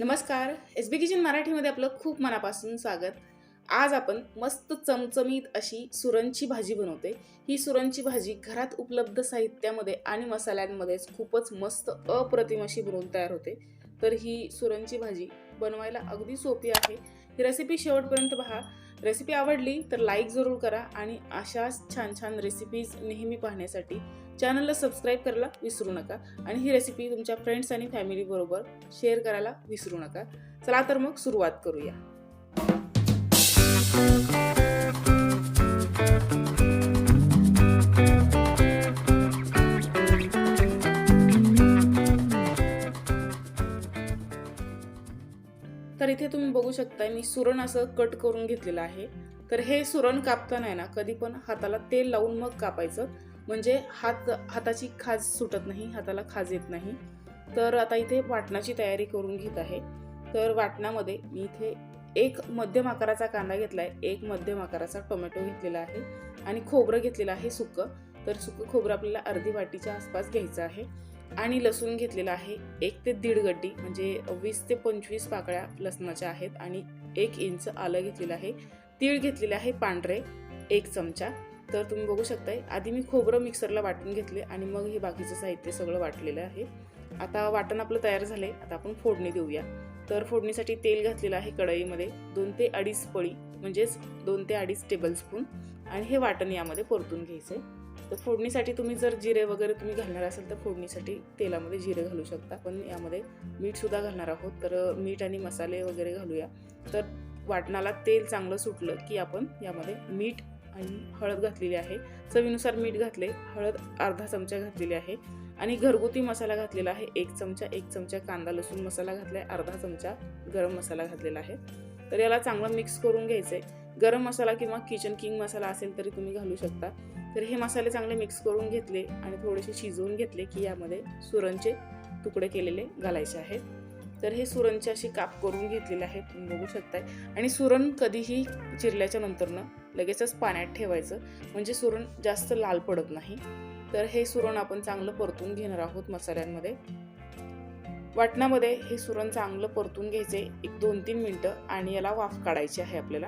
नमस्कार. एस बी किचन मराठीमध्ये आपलं खूप मनापासून स्वागत. आज आपण मस्त चमचमीत अशी सुरणची भाजी बनवते. ही सुरणची भाजी घरात उपलब्ध साहित्यामध्ये आणि मसाल्यांमध्येच खूपच मस्त अप्रतिम अशी बनवून तयार होते. तर ही सुरणची भाजी बनवायला अगदी सोपी आहे. ही रेसिपी शेवटपर्यंत पहा. रेसिपी आवडली तर लाईक जरूर करा आणि अशाच छान छान रेसिपीज नेहमी पाहण्यासाठी चॅनलला सबस्क्राईब करायला विसरू नका आणि ही रेसिपी तुमच्या फ्रेंड्स आणि फॅमिलीबरोबर शेअर करायला विसरू नका. चला तर मग सुरुवात करूया. इथे तुम्ही बघू शकता मी सुरण असं कट करून घेतलेलं आहे. तर हे सुरण कापताना आहे ना कधी पण हाताला तेल लावून मग कापायचं. म्हणजे हात हाताची खाज सुटत नाही हाताला खाज येत नाही. तर आता इथे वाटणाची तयारी करून घेत आहे. तर वाटणामध्ये मी इथे एक मध्यम आकाराचा कांदा घेतला आहे एक मध्यम आकाराचा टोमॅटो घेतलेला आहे. आणि खोबरं घेतलेलं आहे सुकं. तर सुकं खोबरं आपल्याला अर्धी वाटीच्या आसपास घ्यायचं आहे. आणि लसूण घेतलेला आहे एक ते दीड गड्डी म्हणजे वीस ते पंचवीस पाकळ्या लसणाच्या आहेत आणि एक इंच आलं घेतलेलं आहे. तीळ घेतलेले आहे पांढरे एक चमचा. तर तुम्ही बघू शकताय आधी मी खोबरं मिक्सरला वाटून घेतले आणि मग हे बाकीचं साहित्य सगळं वाटलेलं आहे. आता वाटण आपलं तयार झालंय आता आपण फोडणी देऊया. तर फोडणीसाठी तेल घातलेलं आहे कढईमध्ये दोन ते अडीच पळी म्हणजेच दोन ते अडीच टेबलस्पून आणि हे वाटण यामध्ये परतून घ्यायचं तर फोडणीसाठी तुम्ही जर जिरे वगैरे तुम्ही घालणार असाल तर फोडणीसाठी तेलामध्ये जिरे घालू शकता. पण यामध्ये मीठसुद्धा घालणार आहोत. तर मीठ आणि मसाले वगैरे घालूया. तर वाटणाला तेल चांगलं सुटलं की आपण यामध्ये मीठ आणि हळद घातलेली आहे. चवीनुसार मीठ घातले. हळद अर्धा चमचा घातलेली आहे. आणि घरगुती मसाला घातलेला आहे. एक चमचा एक चमचा कांदा लसूण मसाला घातला आहे अर्धा चमचा गरम मसाला घातलेला आहे. तर याला चांगलं मिक्स करून घ्यायचं आहे गरम मसाला किंवा किचन किंग मसाला असेल तरी तुम्ही घालू शकता. तर हे मसाले चांगले मिक्स करून घेतले आणि थोडेसे शिजवून घेतले की यामध्ये सुरणचे तुकडे केलेले घालायचे आहेत. तर हे सुरणचे असे काप करून घेतलेले आहेत तुम्ही बघू शकताय. आणि सुरण कधीही चिरल्याच्या नंतरनं लगेचच पाण्यात ठेवायचं. म्हणजे सुरण जास्त लाल पडत नाही. तर हे सुरण आपण चांगलं परतून घेणार आहोत मसाल्यांमध्ये. वाटणामध्ये हे सुरण चांगलं परतून घ्यायचे एक दोन तीन मिनटं आणि याला वाफ काढायची आहे आपल्याला.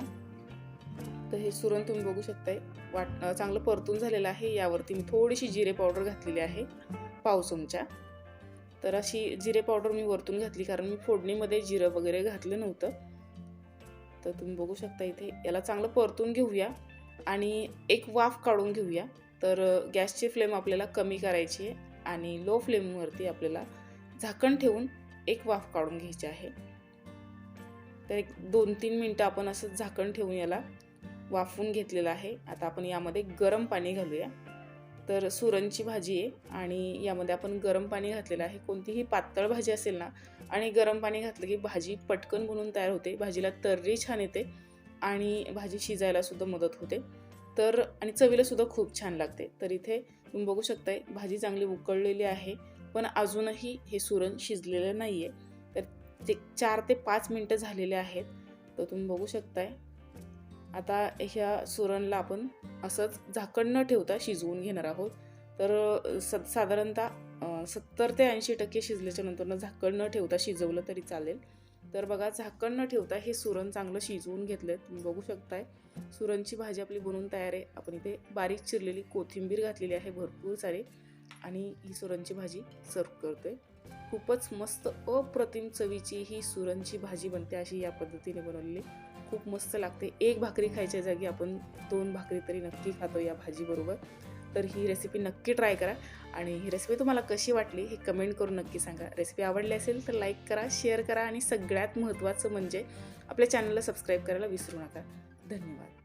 तर हे सुरण तुम्ही बघू शकताय. वाट चांगलं परतून झालेलं आहे. यावरती मी थोडीशी जिरे पावडर घातलेली आहे पाव चमचा तर अशी जिरे पावडर मी वरतून घातली कारण मी फोडणीमध्ये जिरं वगैरे घातलं नव्हतं. तर तुम्ही बघू शकता इथे याला चांगलं परतून घेऊया आणि एक वाफ काढून घेऊया. तर गॅसची फ्लेम आपल्याला कमी करायची आहे आणि लो फ्लेमवरती आपल्याला झाकण ठेवून एक वाफ काढून घ्यायची आहे. तर एक दोन तीन मिनटं आपण असं झाकण ठेवून याला वाफवून घेतलेलं आहे. आता आपण यामध्ये गरम पाणी घालूया. तर सुरणची भाजी आहे आणि यामध्ये आपण गरम पाणी घातलेलं आहे. कोणतीही पातळ भाजी असेल ना आणि गरम पाणी घातलं की भाजी पटकन बनून तयार होते. भाजीला तर्री छान येते आणि भाजी शिजायलासुद्धा मदत होते. तर आणि चवीलासुद्धा खूप छान लागते. तर इथे तुम्ही बघू शकताय भाजी चांगली उकळलेली आहे पण अजूनही हे सुरण शिजलेलं नाही आहे तर ते चार ते पाच मिनटं झालेले आहेत. तर तुम्ही बघू शकताय आता ह्या सुरणला आपण असंच झाकण न ठेवता शिजवून घेणार आहोत. तर स साधारणतः सत्तर ते ऐंशी टक्के शिजल्याच्या नंतरनं झाकण न ठेवता शिजवलं तरी चालेल. तर बघा झाकण न ठेवता हे सुरण चांगलं शिजवून घेतलं तुम्ही बघू शकताय. सुरणची भाजी आपली बनवून तयार आहे. आपण इथे बारीक चिरलेली कोथिंबीर घातलेली आहे भरपूर सारी. आणि ही सुरणची भाजी सर्व करते खूपच मस्त अप्रतिम चवीची ही सुरणची भाजी बनते अशी या पद्धतीने बनवलेली. खूप मस्त लागते. एक भाकरी खायच्या जागी आपण दोन भाकरी तरी नक्की खातो या भाजीबरोबर. तर ही रेसिपी नक्की ट्राय करा. आणि ही रेसिपी तुम्हाला कशी वाटली हे कमेंट करून नक्की सांगा. रेसिपी आवडली असेल तर लाईक करा शेअर करा आणि सगळ्यात महत्त्वाचं म्हणजे आपल्या चॅनलला सबस्क्राईब करायला विसरू नका. धन्यवाद.